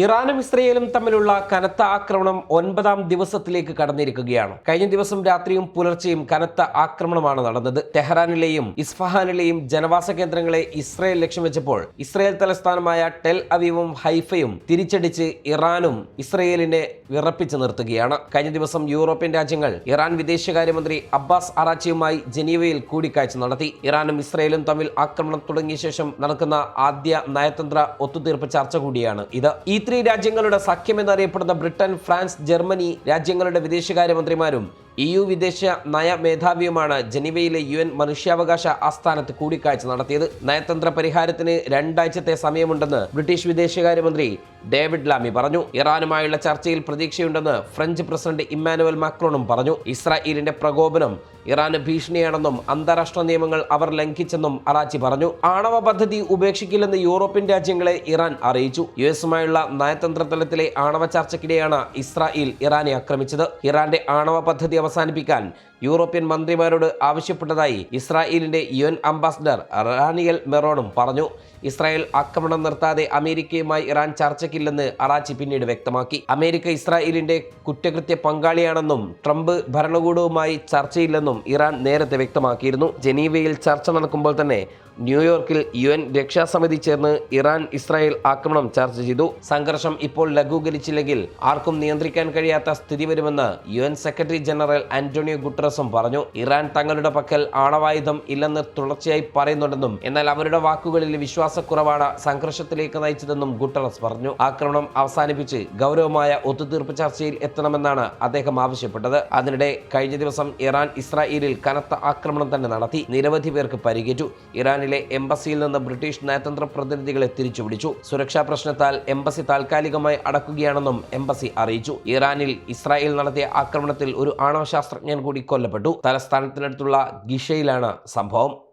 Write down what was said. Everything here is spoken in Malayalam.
ഇറാനും ഇസ്രയേലും തമ്മിലുള്ള കനത്ത ആക്രമണം ഒൻപതാം ദിവസത്തിലേക്ക് കടന്നിരിക്കുകയാണ്. കഴിഞ്ഞ ദിവസം രാത്രിയും പുലർച്ചെയും കനത്ത ആക്രമണമാണ് നടന്നത്. ടെഹ്റാനിലെയും ഇസ്ഫഹാനിലെയും ജനവാസ കേന്ദ്രങ്ങളെ ഇസ്രയേൽ ലക്ഷ്യം വെച്ചപ്പോൾ ഇസ്രയേൽ തലസ്ഥാനമായ ടെൽ അവീവും ഹൈഫയും തിരിച്ചടിച്ച് ഇറാനും ഇസ്രയേലിനെ വിറപ്പിച്ചു നിർത്തുകയാണ്. കഴിഞ്ഞ ദിവസം യൂറോപ്യൻ രാജ്യങ്ങൾ ഇറാൻ വിദേശകാര്യമന്ത്രി അബ്ബാസ് അറാച്ചിയുമായി ജനീവയിൽ കൂടിക്കാഴ്ച നടത്തി. ഇറാനും ഇസ്രയേലും തമ്മിൽ ആക്രമണം തുടങ്ങിയ ശേഷം നടക്കുന്ന ആദ്യ നയതന്ത്ര ഒത്തുതീർപ്പ് ചർച്ച കൂടിയാണ് ഇത്. ഈ ത്രീ രാജ്യങ്ങളുടെ സഖ്യം എന്നറിയപ്പെടുന്ന ബ്രിട്ടൻ ഫ്രാൻസ് ജർമ്മനി രാജ്യങ്ങളുടെ വിദേശകാര്യമന്ത്രിമാരും ഇ യു വിദേശ നയ മേധാവിയുമാണ് ജനീവയിലെ യു എൻ മനുഷ്യാവകാശ ആസ്ഥാനത്ത് കൂടിക്കാഴ്ച നടത്തിയത്. നയതന്ത്ര പരിഹാരത്തിന് രണ്ടാഴ്ചത്തെ സമയമുണ്ടെന്ന് ബ്രിട്ടീഷ് വിദേശകാര്യമന്ത്രി ഡേവിഡ് ലാമി പറഞ്ഞു. ഇറാനുമായുള്ള ചർച്ചയിൽ പ്രതീക്ഷയുണ്ടെന്ന് ഫ്രഞ്ച് പ്രസിഡന്റ് ഇമ്മാനുവൽ മാക്രോണും പറഞ്ഞു. ഇസ്രായേലിന്റെ പ്രകോപനം ഇറാന് ഭീഷണിയാണെന്നും അന്താരാഷ്ട്ര നിയമങ്ങൾ അവർ ലംഘിച്ചെന്നും അറാച്ചി പറഞ്ഞു. ആണവ പദ്ധതി ഉപേക്ഷിക്കില്ലെന്ന് യൂറോപ്യൻ രാജ്യങ്ങളെ ഇറാൻ അറിയിച്ചു. യു എസുമായുള്ള നയതന്ത്ര തലത്തിലെ ആണവ ചർച്ചയ്ക്കിടെയാണ് ഇസ്രായേൽ ഇറാനെ ആക്രമിച്ചത്. ഇറാന്റെ ആണവ പദ്ധതി അവസാനിപ്പിക്കാൻ യൂറോപ്യൻ മന്ത്രിമാരോട് ആവശ്യപ്പെട്ടതായി ഇസ്രായേലിന്റെ യു എൻ അംബാസഡർ റാനിയൽ മെറോണും പറഞ്ഞു. ഇസ്രായേൽ ആക്രമണം നിർത്താതെ അമേരിക്കയുമായി ഇറാൻ ചർച്ചയ്ക്കില്ലെന്ന് അറാച്ചി പിന്നീട് വ്യക്തമാക്കി. അമേരിക്ക ഇസ്രായേലിന്റെ കുറ്റകൃത്യ പങ്കാളിയാണെന്നും ട്രംപ് ഭരണകൂടവുമായി ചർച്ചയില്ലെന്നും ഇറാൻ നേരത്തെ വ്യക്തമാക്കിയിരുന്നു. ജനീവയിൽ ചർച്ച നടക്കുമ്പോൾ തന്നെ ന്യൂയോർക്കിൽ യു എൻ രക്ഷാസമിതി ചേർന്ന് ഇറാൻ ഇസ്രായേൽ ആക്രമണം ചർച്ച ചെയ്തു. സംഘർഷം ഇപ്പോൾ ലഘൂകരിച്ചില്ലെങ്കിൽ ആർക്കും നിയന്ത്രിക്കാൻ കഴിയാത്ത സ്ഥിതി വരുമെന്ന് യു സെക്രട്ടറി ജനറൽ ആന്റോണിയോ ഗുട്ടറസും പറഞ്ഞു ഇറാൻ തങ്ങളുടെ പക്കൽ ആണവായുധം ഇല്ലെന്ന് തുടർച്ചയായി പറയുന്നുണ്ടെന്നും എന്നാൽ അവരുടെ വാക്കുകളിൽ വിശ്വാസക്കുറവാണ് സംഘർഷത്തിലേക്ക് നയിച്ചതെന്നും ഗുട്ടറസ് പറഞ്ഞു. ആക്രമണം അവസാനിപ്പിച്ച് ഗൗരവമായ ഒത്തുതീർപ്പ് ചർച്ചയിൽ എത്തണമെന്നാണ് അദ്ദേഹം ആവശ്യപ്പെട്ടത്. അതിനിടെ കഴിഞ്ഞ ദിവസം ഇറാൻ ഇസ്രായേലിൽ കനത്ത ആക്രമണം തന്നെ നടത്തി. നിരവധി പേർക്ക് പരിക്കേറ്റു. ഇറാനിലെ എംബസിയിൽ നിന്ന് ബ്രിട്ടീഷ് നയതന്ത്ര പ്രതിനിധികളെ തിരിച്ചുപിടിച്ചു സുരക്ഷാ പ്രശ്നത്താൽ എംബസി താൽക്കാലികമായി അടക്കുകയാണെന്നും എംബസി അറിയിച്ചു. ഇറാനിൽ ഇസ്രായേൽ നടത്തിയ ആക്രമണത്തിൽ ഒരു ആണവശാസ്ത്രജ്ഞൻ കൂടി കൂടി കൊല്ലപ്പെട്ടു. തലസ്ഥാനത്തിനടുത്തുള്ള ഗിഷയിലാണ് സംഭവം.